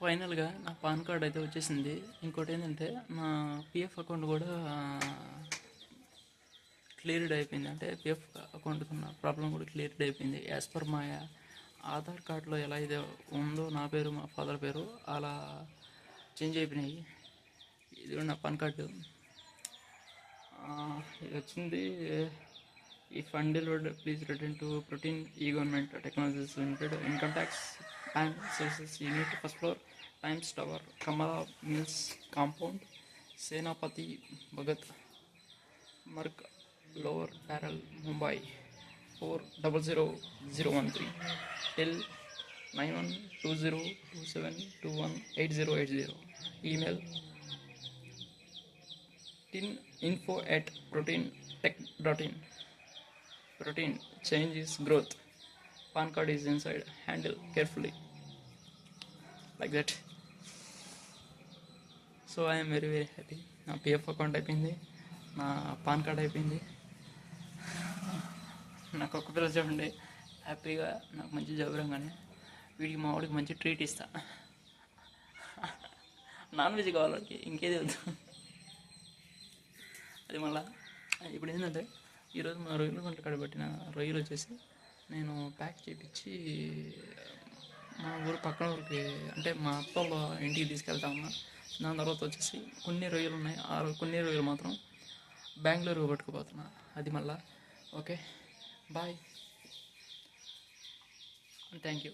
ఫైనల్గా నా pan card అయితే వచ్చేసింది. ఇంకోటి ఏంటంటే నా పిఎఫ్ అకౌంట్ కూడా క్లియర్డ్ అయిపోయింది. అంటే పిఎఫ్ అకౌంట్కి ఉన్న ప్రాబ్లం కూడా క్లియర్డ్ అయిపోయింది. యాజ్ పర్ మా ఆధార్ కార్డులో ఎలా అయితే ఉందో నా పేరు మా ఫాదర్ పేరు అలా చేంజ్ అయిపోయినాయి. ఇది నా పాన్ కార్డు. ఇది వచ్చింది. ఈ fund please return to Protean ఈ government technologies limited income tax. Prime Services Unit, First Floor, Times Tower, Kamala Mills Compound, Senapati Bhagat, Mark, Lower Parallel, Mumbai, 400013, till 912027218080, email tin info at protein tech dot in. Protein changes growth. Pan card is inside. Handle carefully. Like that so I'm very very happy నా PF account అయిపోయింది. నా pan card అయిపోయింది. నాకు ఒక్క పిల్లలు చూడండి. హ్యాపీగా నాకు మంచి జాబ్ రాగానే వీడికి మా వాడికి మంచి ట్రీట్ ఇస్తా. నాన్ వెజ్ కావాలి ఇంకేది వద్దు. అది మళ్ళా ఇప్పుడు ఏంటంటే ఈరోజు మా రొయ్యలు గంట కాడ రొయ్యలు వచ్చేసి నేను ప్యాక్ చేయించి మా ఊరు పక్కన ఊరికి అంటే మా అప్ప ఇంటికి తీసుకెళ్తా ఉన్నా. దాని తర్వాత వచ్చేసి కొన్ని రొయ్యలు ఉన్నాయి. ఆ కొన్ని రొయ్యలు మాత్రం బెంగళూరు పట్టుకుపోతున్నా. అది మళ్ళా. ఓకే. బాయ్. Thank you